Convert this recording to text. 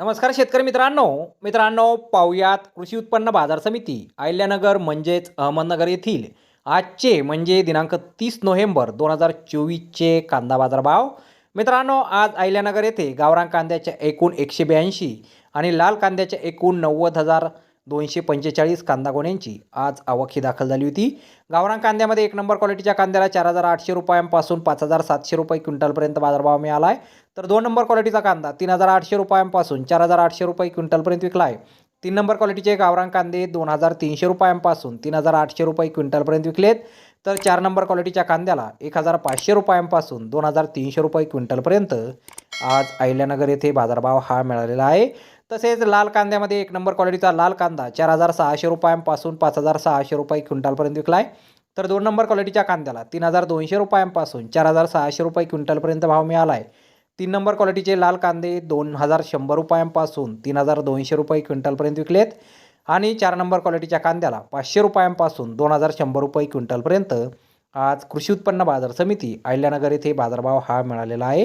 नमस्कार शेतकरी मित्रांनो. मित्रांनो पाहुयात कृषी उत्पन्न बाजार समिती अहिल्यानगर म्हणजेच अहमदनगर येथील. आजचे म्हणजे दिनांक तीस नोव्हेंबर दोन हजार चोवीसचे कांदा बाजार भाव मित्रांनो आज अहिल्यानगर येथे गावरान कांद्याच्या एकूण एकशे ब्याऐंशी आणि लाल कांद्याच्या एकूण नव्वद हजार दोनशे पंचेचाळीस कांदा गोण्यांची आज आवक ही दाखल झाली होती. गावरान कांद्यामध्ये एक नंबर क्वालिटीच्या कांद्याला चार हजार आठशे रुपयांपासून पाच हजार सातशे रुपये क्विंटलपर्यंत बाजारभाव मिळाला आहे तर दोन नंबर क्वालिटीचा कांदा तीन हजार आठशे रुपयांपासून चार हजार आठशे रुपये क्विंटलपर्यंत विकला आहे तीन नंबर क्वालिटीचे गावरान कांदे दोन हजार तीनशे रुपयांपासून तीन हजार आठशे रुपये क्विंटलपर्यंत विकलेत. तर चार नंबर क्वालिटीच्या कांद्याला एक हजार पाचशे रुपयांपासून दोन हजार तीनशे रुपये क्विंटलपर्यंत आज अहिल्यानगर येथे बाजारभाव हा मिळालेला आहे. तसेच लाल कांद्यामध्ये एक नंबर क्वालिटीचा लाल कांदा चार हजार सहाशे रुपयांपासून पाच हजार सहाशे रुपये क्विंटलपर्यंत विकला आहे तर दोन नंबर क्वालिटीच्या कांद्याला तीन हजार दोनशे रुपयांपासून चार हजार सहाशे रुपये क्विंटलपर्यंत भाव मिळाला आहे तीन नंबर क्वालिटीचे लाल कांदे दोन हजार शंभर रुपयांपासून तीन हजार दोनशे रुपये क्विंटलपर्यंत विकलेत. आणि चार नंबर क्वालिटीच्या कांद्याला पाचशे रुपयांपासून दोन हजार शंभर रुपये क्विंटलपर्यंत आज कृषी उत्पन्न बाजार समिती अहिल्यानगर येथे बाजारभाव हा मिळालेला आहे.